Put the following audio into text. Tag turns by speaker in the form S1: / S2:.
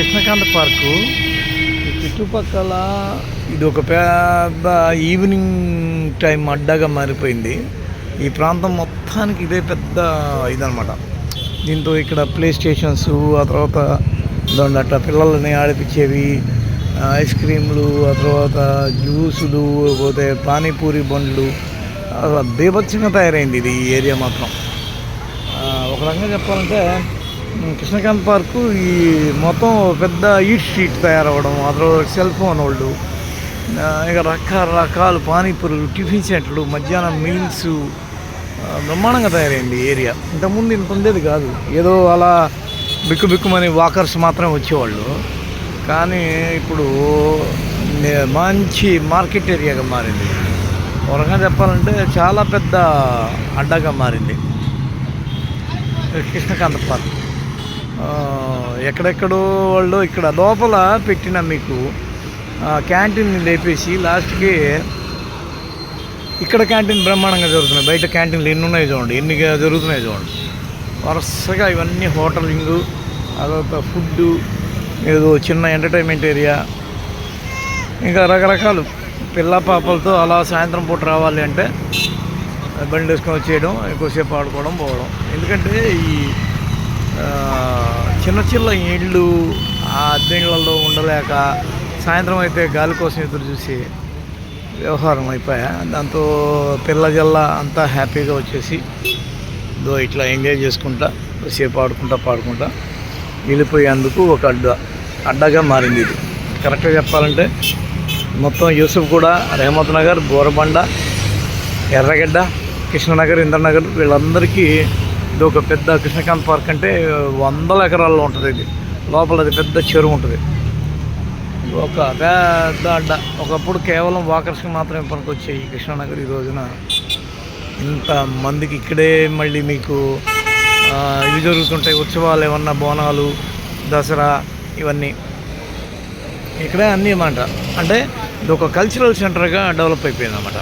S1: Krishnakanta park. చుట్టుపక్కల ఇది ఒక పెద్ద ఈవినింగ్ టైం అడ్డాగా మారిపోయింది. ఈ ప్రాంతం మొత్తానికి ఇదే పెద్ద ఇదనమాట దీంతో ఇక్కడ ప్లే స్టేషన్స్ ఆ తర్వాత దాని అట్లా పిల్లల్ని ఆడిపించేవి ఐస్ క్రీమ్లు ఆ తర్వాత జ్యూసులు పోతే పానీపూరి బండ్లు అసలు బీభత్సంగా తయారైంది ఇది ఈ ఏరియా మాత్రం. ఒక రకంగా చెప్పాలంటే కృష్ణకాంత్ పార్కు ఈ మొత్తం పెద్ద ఈట్ స్ట్రీట్ తయారవ్వడం అందులో సెల్ ఫోన్ వాళ్ళు. ఇక రకరకాల పానీపూరులు టిఫిన్ సెంటర్లు మధ్యాహ్నం మీల్స్ బ్రహ్మాండంగా తయారైంది ఏరియా. ఇంతకుముందు ఇంత ఉండేది కాదు. ఏదో అలా బిక్కు బిక్కుమని వాకర్స్ మాత్రమే వచ్చేవాళ్ళు. కానీ ఇప్పుడు మంచి మార్కెట్ ఏరియాగా మారింది. ఒక చెప్పాలంటే చాలా పెద్ద అడ్డాగా మారింది. కృష్ణకాంత పార్క్. ఎక్కడెక్కడో వాళ్ళు ఇక్కడ లోపల పెట్టిన మీకు క్యాంటీన్ లేపేసి లాస్ట్కి ఇక్కడ క్యాంటీన్ బ్రహ్మాండంగా జరుగుతున్నాయి. బయట క్యాంటీన్లు ఎన్ని ఉన్నాయి చూడండి. ఎన్ని జరుగుతున్నాయి చూడండి. వరుసగా ఇవన్నీ హోటలింగ్ అదొక ఫుడ్ ఏదో చిన్న ఎంటర్టైన్మెంట్ ఏరియా. ఇంకా రకరకాలు. పిల్ల పాపలతో అలా సాయంత్రం పూట రావాలి అంటే బండి వేసుకొని వచ్చేయడం ఎక్కువసేపు ఆడుకోవడం పోవడం. ఎందుకంటే ఈ చిన్న చిన్న ఇళ్ళు ఆ అద్దెళ్ళల్లో ఉండలేక సాయంత్రం అయితే గాలి కోసం ఎదురు చూసి వ్యవహారం అయిపోయా. దాంతో పిల్ల జల్ల అంతా హ్యాపీగా వచ్చేసి దో ఇట్లా ఎంజాయ్ చేసుకుంటా సేపు ఆడుకుంటా పాడుకుంటా. వెళ్ళిపోయేందుకు ఒక అడ్డ అడ్డగా మారింది ఇది. కరెక్ట్గా చెప్పాలంటే మొత్తం యూసుఫ్ కూడా రేమత్ నగర్ బోరబండ ఎర్రగడ్డ కృష్ణనగర్ ఇంద్రనగర్ వీళ్ళందరికీ ఇది ఒక పెద్ద కృష్ణకాంత్ పార్క్ అంటే వందల ఎకరాల్లో ఉంటుంది ఇది. లోపల అది పెద్ద చెరువు ఉంటుంది. ఒక పెద్ద అడ్డ. ఒకప్పుడు కేవలం వాకర్స్కి మాత్రమే పనికొచ్చాయి కృష్ణానగర్ ఈ రోజున. ఇంత మందికి ఇక్కడే మళ్ళీ మీకు ఇవి జరుగుతుంటాయి. ఉత్సవాలు ఏమన్నా బోనాలు దసరా ఇవన్నీ. ఇక్కడే అన్నీ అన్నమాట. అంటే ఇది ఒక కల్చరల్ సెంటర్గా డెవలప్ అయిపోయింది అన్నమాట